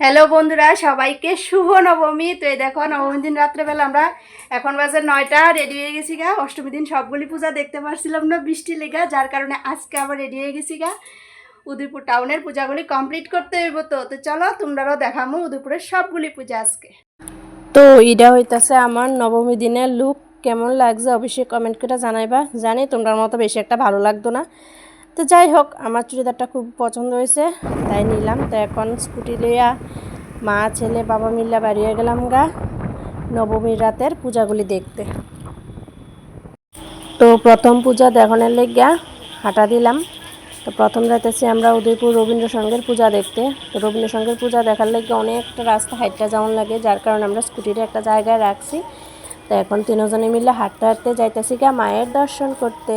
Hello বন্ধুরা, সবাইকে শুভ নবমী। তো এই দেখো নবমী দিন রাত্রেবেলা আমরা এখন বাজে নয়টা রেডি হয়ে গেছি গা। অষ্টমী দিন সবগুলি পূজা দেখতে পারছিলাম না, বৃষ্টি লেগা, যার কারণে আজকে আবার রেডি হয়ে গেছি গা। উদয়পুর টাউনের পূজাগুলি কমপ্লিট করতে হইব তো। তো চলো তোমরাও দেখামো উদয়পুরের সবগুলি পূজা আজকে। তো এটা হইতাছে আমার নবমী দিনের লুক কেমন লাগছে? অবশ্যই কমেন্ট করে জানাইবা। জানি তোমরার মতো বেশি একটা ভালো লাগতো না। তো যাই হোক, আমার চুড়িদারটা খুব পছন্দ হয়েছে, তাই নিলাম। তো এখন স্কুটি লইয়া মা, ছেলে, বাবা মিল্লা বাড়িয়ে গেলাম গা নবমীর রাতের পূজাগুলি দেখতে। তো প্রথম পূজা দেখানোর লেগা হাঁটা দিলাম। তো প্রথম যাইতেছি আমরা উদয়পুর রবীন্দ্র সঙ্গের পূজা দেখতে। তো রবীন্দ্রসঙ্গের পূজা দেখার লেগে অনেকটা রাস্তা হাইটটা যেমন লাগে, যার কারণে আমরা স্কুটির একটা জায়গায় রাখছি। তো এখন তিনজনে মিলে হাঁটতে হাঁটতে যাইতেছি গা মায়ের দর্শন করতে।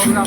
তো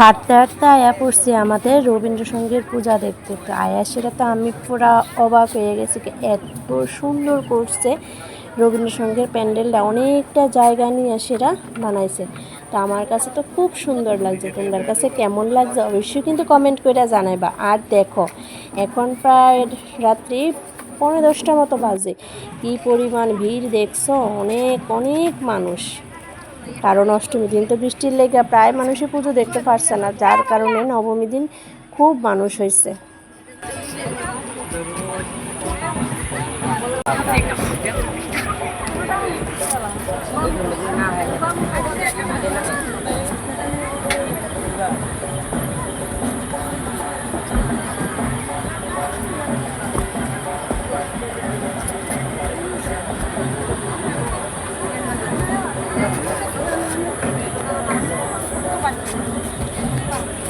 হাঁটতে হাঁটতে আয়া পড়ছি আমাদের রবীন্দ্রসঙ্গীর পূজা দেখতে। তো আয়া, সেটা তো আমি পুরা অবাক হয়ে গেছি এত সুন্দর করছে। রবীন্দ্রসঙ্গীর প্যান্ডেলটা অনেকটা জায়গা নিয়ে সেটা বানাইছে। তো আমার কাছে তো খুব সুন্দর লাগছে তোমার কাছে কেমন লাগছে অবশ্যই কিন্তু কমেন্ট করে জানাইবা। আর দেখো, এখন প্রায় রাত্রি পনেরো দশটা মতো বাজে। কী পরিমাণ ভিড় দেখছ? অনেক অনেক মানুষ। কারণ অষ্টমী দিন তো বৃষ্টির লেগে প্রায় মানুষই পুজো দেখতে পারছে না, যার কারণে নবমী দিন খুব মানুষ হয়েছে।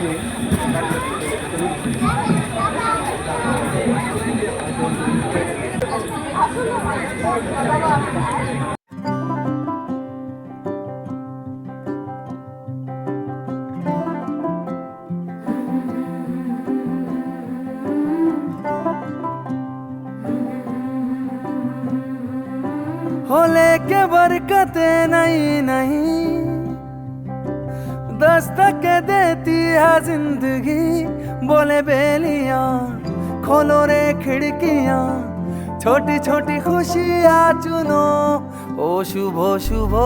होले के बरकते नहीं नहीं के देती है जिंदगी बोले बेलियां खोलो रे खिड़कियां छोटी छोटी खुशियां चुनो ओ शुभ शुभ ओ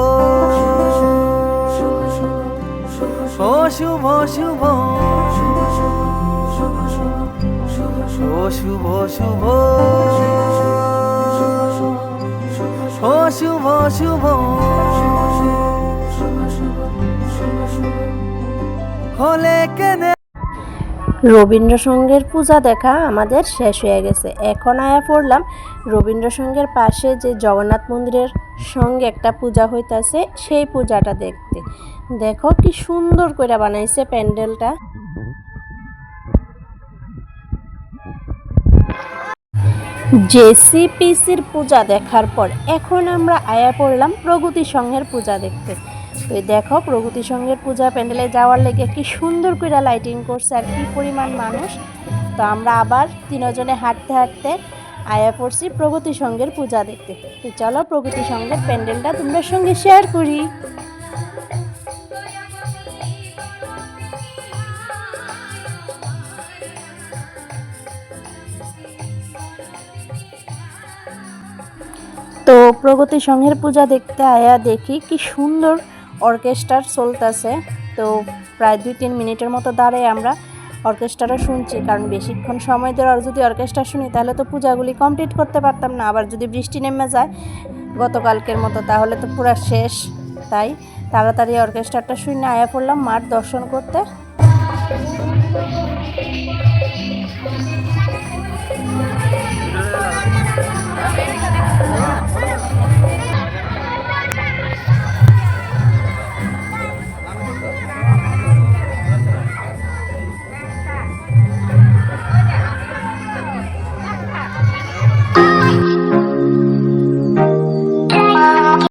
शुभ शुभ ओ शुभ शुभ ओ शुभ शुभ রবীন্দ্রসঙ্গের পূজা দেখা আমাদের শেষ হয়ে গেছে। এখন আয়া পড়লাম রবীন্দ্রসঙ্গের পাশে যে জগন্নাথ মন্দিরের সঙ্গে একটা পূজা হইতাছে, সেই পূজাটা দেখতে। দেখো কি সুন্দর করে বানাইছে প্যান্ডেলটা। জেসিপিসির পূজা দেখার পর এখন আমরা আয়া পড়লাম প্রগতি সংঘের পূজা দেখতে। এই দেখো প্রগতি সংঘের পূজা প্যান্ডেলে যাওয়ার লেগে কি সুন্দর করে লাইটিং করছে আর কি পরিমাণ মানুষ। তো আমরা আবার তিনজনে হাঁটতে হাঁটতে আয়া পড়ছি প্রগতি সংঘের পূজা দেখতে। তো চলো প্রগতি সংঘের প্যান্ডেলটা তোমরা সঙ্গে শেয়ার করি। তো প্রগতি সংঘের পূজা দেখতে আয়া দেখি কি সুন্দর অর্কেস্ট্রার চলতেছে। তো প্রায় দুই তিন মিনিটের মতো দাঁড়ায় আমরা অর্কেস্ট্রাটা শুনছি, কারণ বেশিক্ষণ সময় ধরে আর যদি অর্কেস্ট্রা শুনি তাহলে তো পূজাগুলি কমপ্লিট করতে পারতাম না। আবার যদি বৃষ্টি নেমে যায় গতকালকের মতো, তাহলে তো পুরো শেষ। তাই তাড়াতাড়ি অর্কেস্ট্রাটা শুনে আয়া পড়লাম মাঠ দর্শন করতে।